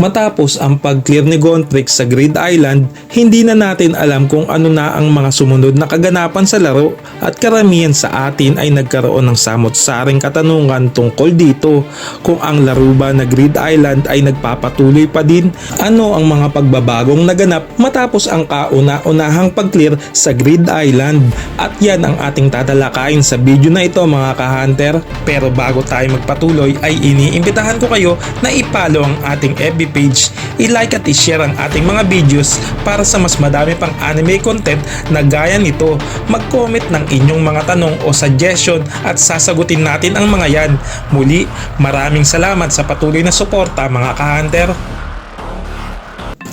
Matapos ang pag-clear ni Gontrix sa Grid Island, hindi na natin alam kung ano na ang mga sumunod na kaganapan sa laro at karamihan sa atin ay nagkaroon ng samot-saring katanungan tungkol dito. Kung ang laro ba na Grid Island ay nagpapatuloy pa din, ano ang mga pagbabagong naganap matapos ang kauna-unahang pag-clear sa Grid Island? At yan ang ating tatalakayin sa video na ito mga ka-hunter. Pero bago tayo magpatuloy ay iniimbitahan ko kayo na ipalo ang ating FB page, i-like at i-share ang ating mga videos para sa mas madami pang anime content na gaya nito. Mag-comment ng inyong mga tanong o suggestion at sasagutin natin ang mga yan. Muli, maraming salamat sa patuloy na suporta mga ka-hunter.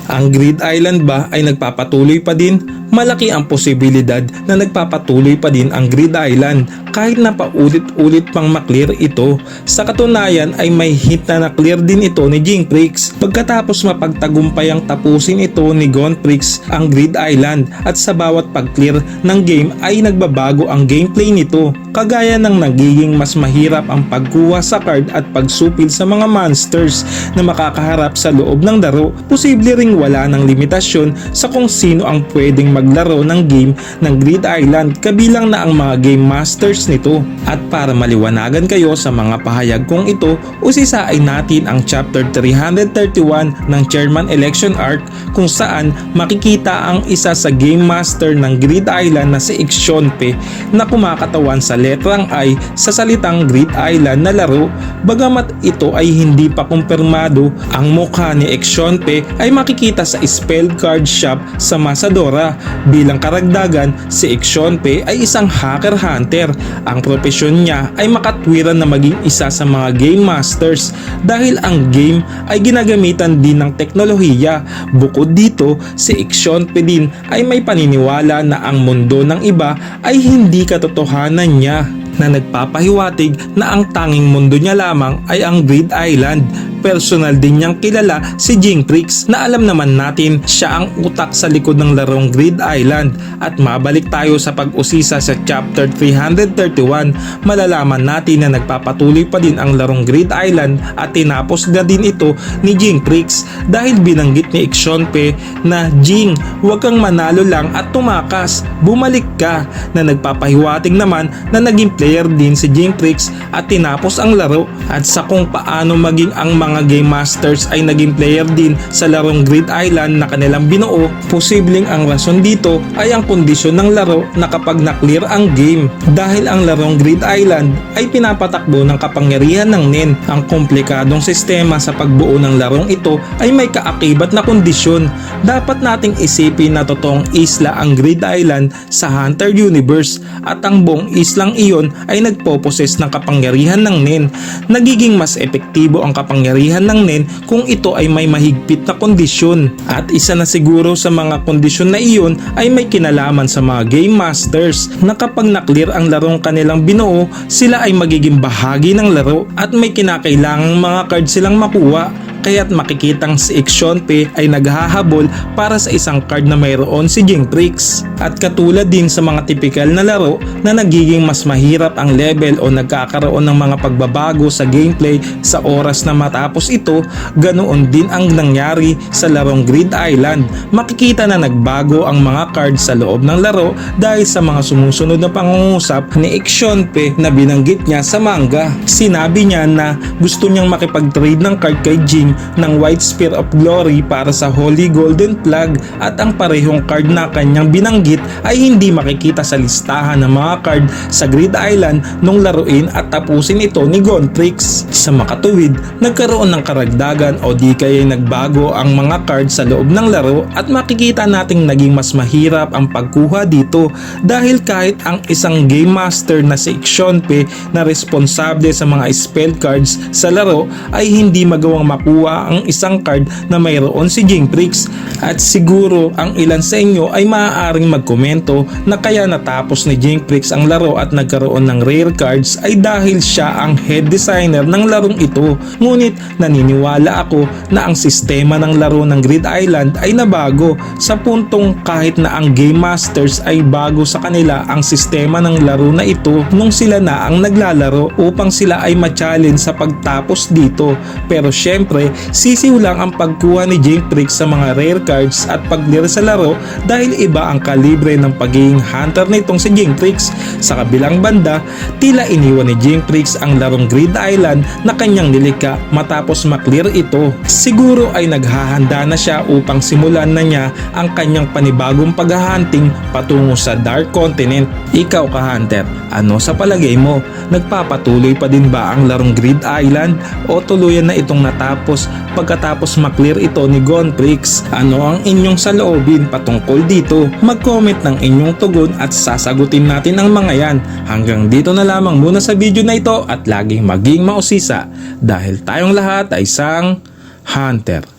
Ang Grid Island ba ay nagpapatuloy pa din? Malaki ang posibilidad na nagpapatuloy pa din ang Grid Island kahit na paulit-ulit pang maklear ito. Sa katunayan ay may hit na na-clear din ito ni Jinprix pagkatapos mapagtagumpay ang tapusin ito ni Gonprix ang Grid Island at sa bawat pag-clear ng game ay nagbabago ang gameplay nito kagaya ng nagiging mas mahirap ang pagkuha sa card at pagsupil sa mga monsters na makakaharap sa loob ng laro. Posible ring wala ng limitasyon sa kung sino ang pwedeng maglaro ng game ng Grid Island kabilang na ang mga game masters nito. At para maliwanagan kayo sa mga pahayag kong ito, usisain natin ang chapter 331 ng Chairman Election Arc kung saan makikita ang isa sa game master ng Grid Island na si Ixionpe na kumakatawan sa letrang I sa salitang Grid Island na laro bagamat ito ay hindi pa kumpirmado ang mukha ni Ixionpe ay makikita sa spell card shop sa Masadora bilang karagdagan si Ixionpe ay isang hacker hunter. Ang profesyon niya ay makatwiran na maging isa sa mga game masters dahil ang game ay ginagamitan din ng teknolohiya. Bukod dito si Ixionpe din ay may paniniwala na ang mundo ng iba ay hindi katotohanan niya na nagpapahiwatig na ang tanging mundo niya lamang ay ang Grid Island. Personal din niyang kilala si Jinprix na alam naman natin siya ang utak sa likod ng larong Grid Island. At mabalik tayo sa pag-usisa sa chapter 331 malalaman natin na nagpapatuloy pa din ang larong Grid Island at tinapos na din ito ni Jinprix dahil binanggit ni Ixionpe na Jing huwag kang manalo lang at tumakas. Bumalik ka. Na nagpapahiwatig naman na naging player din si Jinprix at tinapos ang laro at sa kung paano maging ang mga game masters ay naging player din sa larong Grid Island na kanilang binuo, posibleng ang rason dito ay ang kondisyon ng laro na kapag na-clear ang game. Dahil ang larong Grid Island ay pinapatakbo ng kapangyarihan ng NEN. Ang komplikadong sistema sa pagbuo ng larong ito ay may kaakibat na kondisyon. Dapat nating isipin na totoong isla ang Grid Island sa Hunter Universe at ang buong islang iyon ay nagpoposes ng kapangyarihan ng NEN. Nagiging mas epektibo ang kapangyarihan ng NEN kung ito ay may mahigpit na kondisyon. At isa na siguro sa mga kondisyon na iyon ay may kinalaman sa mga game masters na kapag na-clear ang larong kanilang binuo, sila ay magiging bahagi ng laro at may kinakailangang mga card silang makuha kaya't makikitang si Ixionpe ay naghahabol para sa isang card na mayroon si Jinprix. At katulad din sa mga tipikal na laro na nagiging mas mahirap ang level o nagkakaroon ng mga pagbabago sa gameplay sa oras na matapos ito, ganoon din ang nangyari sa larong Grid Island. Makikita na nagbago ang mga cards sa loob ng laro dahil sa mga sumusunod na pangungusap ni Ixionpe na binanggit niya sa manga. Sinabi niya na gusto niyang makipag-trade ng card kay Jing ng White Spear of Glory para sa Holy Golden Plug at ang parehong card na kanyang binanggit ay hindi makikita sa listahan ng mga card sa Grid Island nung laruin at tapusin ito ni Gontrix. Sa makatuwid, nagkaroon ng karagdagan o di kaya nagbago ang mga card sa loob ng laro at makikita nating naging mas mahirap ang pagkuha dito dahil kahit ang isang Game Master na si Ixionpe na responsable sa mga spell cards sa laro ay hindi magawang makuha ang isang card na mayroon si Jinprix at siguro ang ilan sa inyo ay maaaring magkomento na kaya natapos ni Jinprix ang laro at nagkaroon ng rare cards ay dahil siya ang head designer ng larong ito. Ngunit naniniwala ako na ang sistema ng laro ng Grid Island ay nabago. Sa puntong kahit na ang Game Masters ay bago sa kanila ang sistema ng laro na ito nung sila na ang naglalaro upang sila ay ma-challenge sa pagtapos dito. Pero syempre Sisiw lang ang pagkuha ni Jinx sa mga rare cards at pag-clear sa laro dahil iba ang kalibre ng pagiging hunter nitong si Jinx. Sa kabilang banda, tila iniwan ni Jinx ang larong Grid Island na kanyang nilikha matapos maklear ito. Siguro ay naghahanda na siya upang simulan na niya ang kanyang panibagong paghahunting patungo sa Dark Continent. Ikaw ka hunter, ano sa palagay mo? Nagpapatuloy pa din ba ang larong Grid Island o tuluyan na itong natapos pagkatapos maklear ito ni Gonprix? Ano ang inyong saloobin patungkol dito? Mag-comment ng inyong tugon at sasagutin natin ang mga yan. Hanggang dito na lamang muna sa video na ito at laging maging mausisa dahil tayong lahat ay isang hunter.